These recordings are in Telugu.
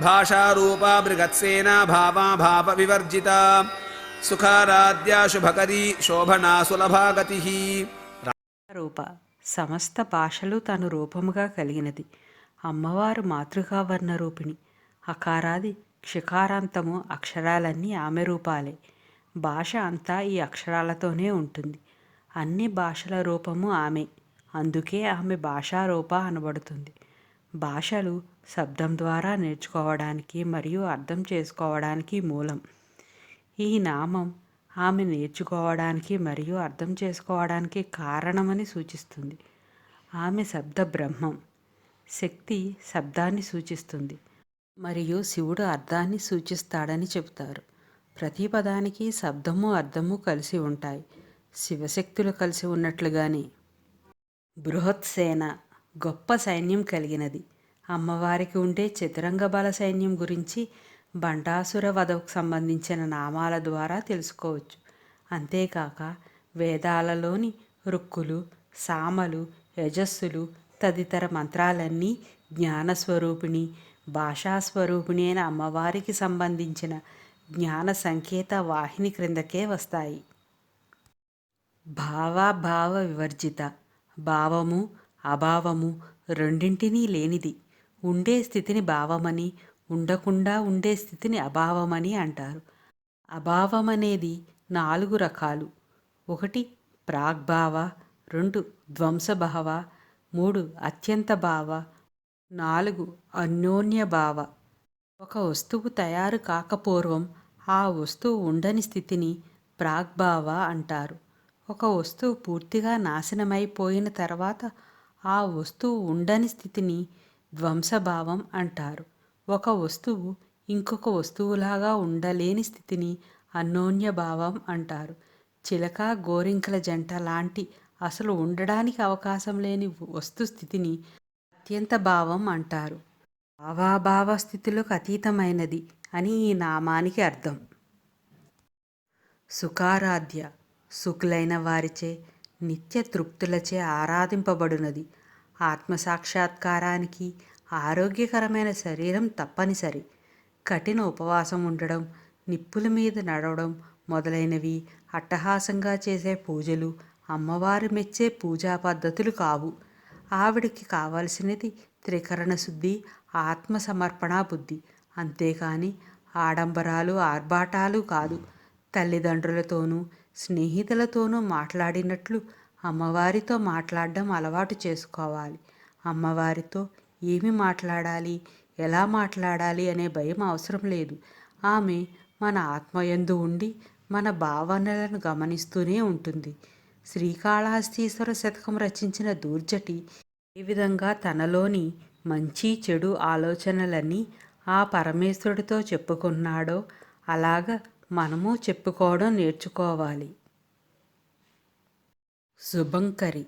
భాషారూపా బృగత్సేనా భావా భావ వివర్జిత సుఖారాధ్యా శుభకరీ శోభనా సులభాగతి రూప సమస్త భాషలు తను రూపముగా కలిగినది. అమ్మవారు మాతృకా వర్ణ రూపిణి. అకారాది క్షికారాంతము అక్షరాలన్నీ ఆమె రూపాలే. భాష అంతా ఈ అక్షరాలతోనే ఉంటుంది. అన్ని భాషల రూపము ఆమె. అందుకే ఆమె భాషారూప అనబడుతుంది. భాషలు శబ్దం ద్వారా నేర్చుకోవడానికి మరియు అర్థం చేసుకోవడానికి మూలం. ఈ నామం ఆమె నేర్చుకోవడానికి మరియు అర్థం చేసుకోవడానికి కారణమని సూచిస్తుంది. ఆమె శబ్ద బ్రహ్మం శక్తి శబ్దాన్ని సూచిస్తుంది మరియు శివుడు అర్థాన్ని సూచిస్తాడని చెబుతారు. ప్రతి పదానికి శబ్దము అర్థము కలిసి ఉంటాయి. శివశక్తులు కలిసి ఉన్నట్లుగానే బృహత్సేన గొప్ప సైన్యం కలిగినది. అమ్మవారికి ఉండే చతురంగ బల సైన్యం గురించి బండాసుర వధకు సంబంధించిన నామాల ద్వారా తెలుసుకోవచ్చు. అంతేకాక వేదాలలోని రుక్కులు సామలు యజస్సులు తదితర మంత్రాలన్నీ జ్ఞానస్వరూపిణి భాషాస్వరూపిణి అయిన అమ్మవారికి సంబంధించిన జ్ఞాన సంకేత వాహిని క్రిందకే వస్తాయి. భావాభావ వివర్జిత భావము అభావము రెండింటినీ లేనిది. ఉండే స్థితిని భావమని ఉండకుండా ఉండే స్థితిని అభావమని అంటారు. అభావం అనేది నాలుగు రకాలు. ఒకటి ప్రాగ్భావ రెండు ధ్వంసభావ మూడు అత్యంత భావ నాలుగు అన్యోన్య భావ ఒక వస్తువు తయారు కాకపూర్వం ఆ వస్తువు ఉండని స్థితిని ప్రాగ్భావ అంటారు. ఒక వస్తువు పూర్తిగా నాశనమైపోయిన తర్వాత ఆ వస్తువు ఉండని స్థితిని ధ్వంసభావం అంటారు. ఒక వస్తువు ఇంకొక వస్తువులాగా ఉండలేని స్థితిని అన్యోన్యభావం అంటారు. చిలక గోరింకల జంట లాంటి అసలు ఉండడానికి అవకాశం లేని వస్తు స్థితిని అత్యంత భావం అంటారు. భావాభావ స్థితిలోకి అతీతమైనది అని ఈ నామానికి అర్థం. సుఖారాధ్య సుఖులైన వారిచే నిత్య తృప్తులచే ఆరాధింపబడునది. ఆత్మసాక్షాత్కారానికి ఆరోగ్యకరమైన శరీరం తప్పనిసరి. కఠిన ఉపవాసం ఉండడం నిప్పుల మీద నడవడం మొదలైనవి అట్టహాసంగా చేసే పూజలు అమ్మవారు మెచ్చే పూజా పద్ధతులు కావు. ఆవిడికి కావలసినది త్రికరణ శుద్ధి ఆత్మసమర్పణ బుద్ధి. అంతేకాని ఆడంబరాలు ఆర్భాటాలు కాదు. తల్లిదండ్రులతోనూ స్నేహితులతోనూ మాట్లాడినట్లు అమ్మవారితో మాట్లాడడం అలవాటు చేసుకోవాలి. అమ్మవారితో ఏమి మాట్లాడాలి? ఎలా మాట్లాడాలి అనే భయం అవసరం లేదు. ఆమె మన ఆత్మయందు ఉండి మన భావనలను గమనిస్తూనే ఉంటుంది. శ్రీకాళహస్తీశ్వర శతకం రచించిన దూర్జటి ఏ విధంగా తనలోని మంచి చెడు ఆలోచనలన్నీ ఆ పరమేశ్వరుడితో చెప్పుకున్నాడో అలాగ మనము చెప్పుకోవడం నేర్చుకోవాలి. శుభంకరి.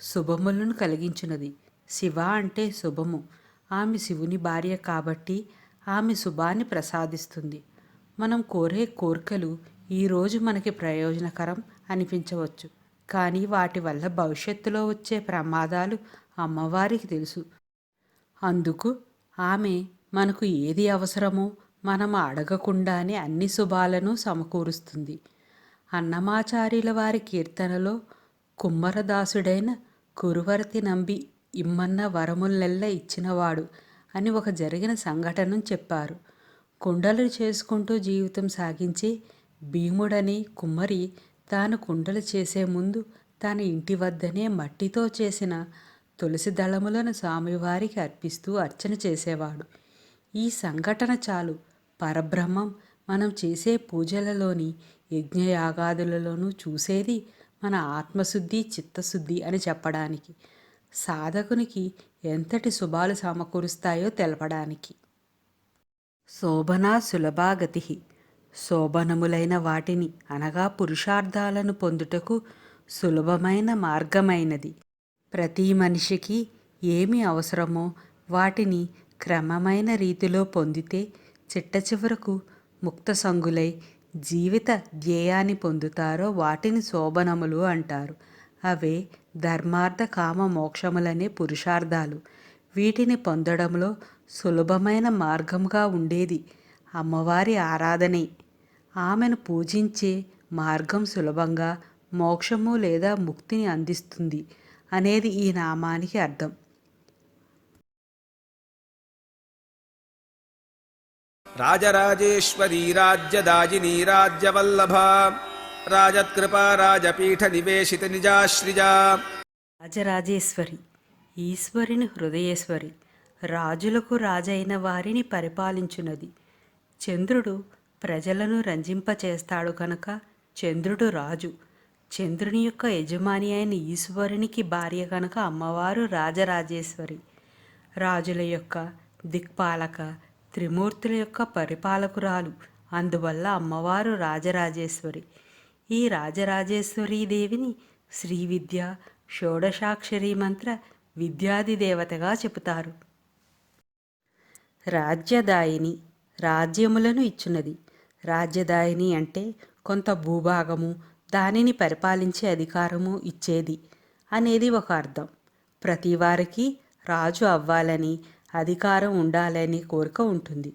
శుభములను కలిగించినది. శివ అంటే శుభము. ఆమె శివుని భార్య కాబట్టి ఆమె శుభాన్ని ప్రసాదిస్తుంది. మనం కోరే కోరికలు ఈరోజు మనకి ప్రయోజనకరం అనిపించవచ్చు. కానీ వాటి వల్ల భవిష్యత్తులో వచ్చే ప్రమాదాలు అమ్మవారికి తెలుసు. అందుకు ఆమె మనకు ఏది అవసరమో మనం అడగకుండానే అన్ని శుభాలను సమకూరుస్తుంది. అన్నమాచార్యుల వారి కీర్తనలో కుమ్మరదాసుడైన కురువర్తి నంబి ఇమ్మన్న వరములెల్ల ఇచ్చినవాడు అని ఒక జరిగిన సంఘటనను చెప్పారు. కుండలు చేసుకుంటూ జీవితం సాగించే భీముడని కుమ్మరి తాను కుండలు చేసే ముందు తన ఇంటి వద్దనే మట్టితో చేసిన తులసి దళములను స్వామివారికి అర్పిస్తూ అర్చన చేసేవాడు. ఈ సంఘటన చాలు. పరబ్రహ్మం మనం చేసే పూజలలోని యజ్ఞయాగాదులలోనూ చూసేది మన ఆత్మశుద్ధి చిత్తశుద్ధి అని చెప్పడానికి సాధకునికి ఎంతటి శుభాలు సమకూరుస్తాయో తెలపడానికి. శోభనా సులభాగతి శోభనములైన వాటిని అనగా పురుషార్థాలను పొందుటకు సులభమైన మార్గమైనది. ప్రతి మనిషికి ఏమి అవసరమో వాటిని క్రమమైన రీతిలో పొందితే చిట్ట చివరకు ముక్త సంగులై జీవిత ధ్యేయాన్ని పొందుతారో వాటిని శోభనములు అంటారు. అవే ధర్మార్థ కామ మోక్షములనే పురుషార్థాలు. వీటిని పొందడంలో సులభమైన మార్గంగా ఉండేది అమ్మవారి ఆరాధనే. ఆమెను పూజించే మార్గం సులభంగా మోక్షము లేదా ముక్తిని అందిస్తుంది అనేది ఈ నామానికి అర్థం. రాజరాజేశ్వరీ రాజ్యదాజినీ రాజ్యవల్లభ రాజత్కృపా రాజపీఠ నివేశిత నిజాశ్రిజా. రాజరాజేశ్వరి ఈశ్వరిని హృదయేశ్వరి రాజులకు రాజైన వారిని పరిపాలించున్నది చంద్రుడు ప్రజలను రంజింపచేస్తాడు కనుక చంద్రుడు రాజు. చంద్రుని యొక్క యజమాని అయిన ఈశ్వరునికి భార్య కనుక అమ్మవారు రాజరాజేశ్వరి. రాజుల యొక్క దిక్పాలక త్రిమూర్తుల యొక్క పరిపాలకురాలు. అందువల్ల అమ్మవారు రాజరాజేశ్వరి. ఈ రాజరాజేశ్వరీ దేవిని శ్రీ విద్య షోడశాక్షరి మంత్ర విద్యాది దేవతగా చెబుతారు రాజ్యదాయిని రాజ్యములను ఇచ్చున్నది. రాజ్యదాయిని అంటే కొంత భూభాగము దానిని పరిపాలించే అధికారము ఇచ్చేది అనేది ఒక అర్థం. ప్రతి వారికి రాజు అవ్వాలని అధికారం ఉండాలని కోరిక ఉంటుంది.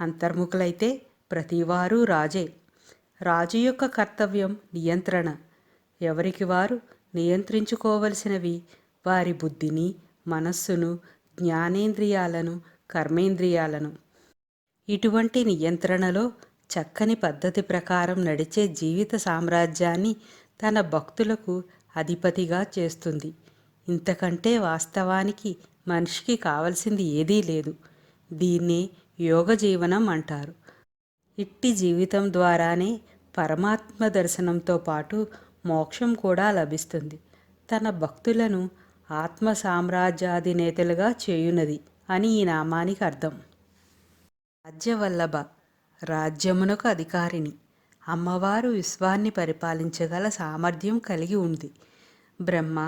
అంతర్ముఖులైతే ప్రతివారు రాజే. రాజు యొక్క కర్తవ్యం నియంత్రణ. ఎవరికి వారు నియంత్రించుకోవలసినవి? వారి బుద్ధిని మనస్సును జ్ఞానేంద్రియాలను కర్మేంద్రియాలను. ఇటువంటి నియంత్రణలో చక్కని పద్ధతి ప్రకారం నడిచే జీవిత సామ్రాజ్యాన్ని తన భక్తులకు అధిపతిగా చేస్తుంది. ఇంతకంటే వాస్తవానికి మనిషికి కావలసింది ఏదీ లేదు. దీన్ని యోగ జీవనం అంటారు. ఇట్టి జీవితం ద్వారానే పరమాత్మ దర్శనంతో పాటు మోక్షం కూడా లభిస్తుంది. తన భక్తులను ఆత్మ సామ్రాజ్యాధినేతలుగా చేయునది అని ఈ నామానికి అర్థం. రాజ్యవల్లభ రాజ్యమునకు అధికారిని అమ్మవారు విశ్వాన్ని పరిపాలించగల సామర్థ్యం కలిగి ఉంది. బ్రహ్మ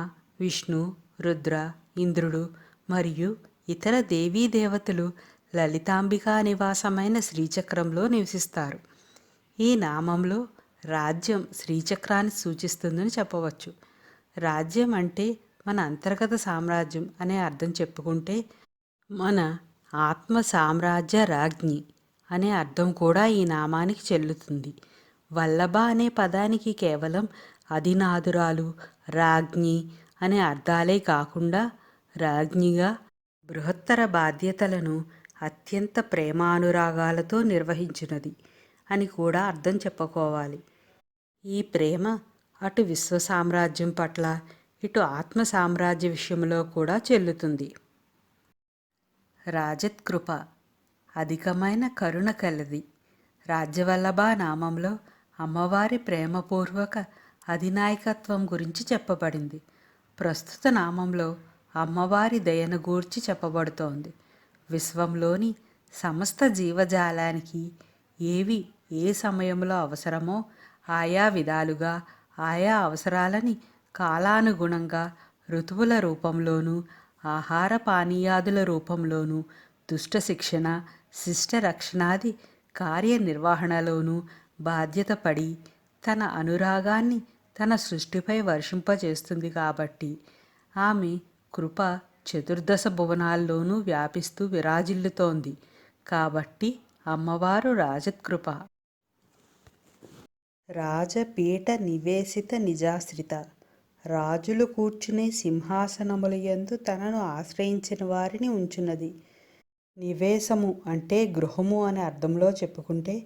విష్ణు రుద్ర ఇంద్రుడు మరియు ఇతర దేవీ దేవతలు లలితాంబికా నివాసమైన శ్రీచక్రంలో నివసిస్తారు. ఈ నామంలో రాజ్యం శ్రీచక్రాన్ని సూచిస్తుందని చెప్పవచ్చు. రాజ్యం అంటే మన అంతర్గత సామ్రాజ్యం అనే అర్థం చెప్పుకుంటే మన ఆత్మ సామ్రాజ్య రాజ్ఞి అనే అర్థం కూడా ఈ నామానికి చెల్లుతుంది. వల్లభ అనే పదానికి కేవలం అధినాదురాలు రాజ్ఞి అనే అర్థాలే కాకుండా రాజ్ఞిగా బృహత్తర బాధ్యతలను అత్యంత ప్రేమానురాగాలతో నిర్వహించినది అని కూడా అర్థం చెప్పుకోవాలి. ఈ ప్రేమ అటు విశ్వ సామ్రాజ్యం పట్ల ఇటు ఆత్మ సామ్రాజ్య విషయంలో కూడా చెల్లుతుంది. రాజత్కృప అధికమైన కరుణ కలది. రాజ్యవల్లభ నామంలో అమ్మవారి ప్రేమపూర్వక అధినాయకత్వం గురించి చెప్పబడింది. ప్రస్తుత నామంలో అమ్మవారి దయను గూర్చి చెప్పబడుతోంది. విశ్వంలోని సమస్త జీవజాలానికి ఏవి ఏ సమయంలో అవసరమో ఆయా విధాలుగా ఆయా అవసరాలని కాలానుగుణంగా ఋతువుల రూపంలోనూ ఆహార పానీయాదుల రూపంలోనూ దుష్ట శిక్షణ శిష్ట రక్షణాది కార్యనిర్వహణలోనూ బాధ్యత పడి తన అనురాగాన్ని తన సృష్టిపై వర్షింపజేస్తుంది కాబట్టి ఆమె కృప చతుర్దశ భువనాల్లోనూ వ్యాపిస్తూ విరాజిల్లుతోంది. కాబట్టి అమ్మవారు రాజకృప. రాజపీఠ నివేశిత నిజాశ్రిత. రాజులు కూర్చునే సింహాసనముల యందు తనను ఆశ్రయించిన వారిని ఉంచున్నది. నివేశము అంటే గృహము అనే అర్థంలో చెప్పుకుంటే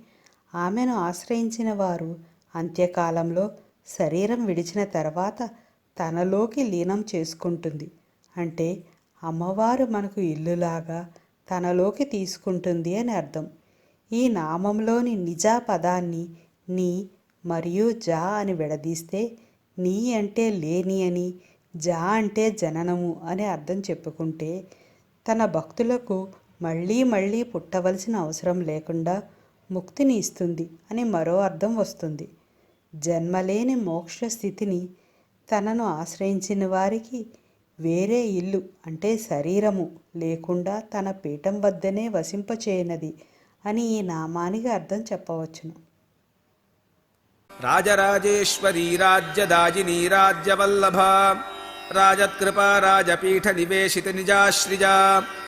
ఆమెను ఆశ్రయించిన వారు అంత్యకాలంలో శరీరం విడిచిన తర్వాత తనలోకి లీనం చేసుకుంటుంది. అంటే అమ్మవారు మనకు ఇల్లులాగా తనలోకి తీసుకుంటుంది అని అర్థం. ఈ నామంలోని నిజా పదాన్ని నీ మరియు జా అని విడదీస్తే నీ అంటే లేని అని జా అంటే జననము అనే అర్థం చెప్పుకుంటే తన భక్తులకు మళ్ళీ మళ్ళీ పుట్టవలసిన అవసరం లేకుండా ముక్తిని ఇస్తుంది అని మరో అర్థం వస్తుంది. జన్మలేని మోక్ష స్థితిని తనను ఆశ్రయించిన వారికి వేరే ఇల్లు అంటే శరీరము లేకుండా తన పీఠం వద్దనే వసింపచేయనది అని ఈ నామానికి అర్థం చెప్పవచ్చును. రాజరాజేశ్వరీ రాజ్యదాజినీ రాజ్యవల్లభ రాజత్కృపా రాజపీఠ నివేశిత నిజాశ్రిజా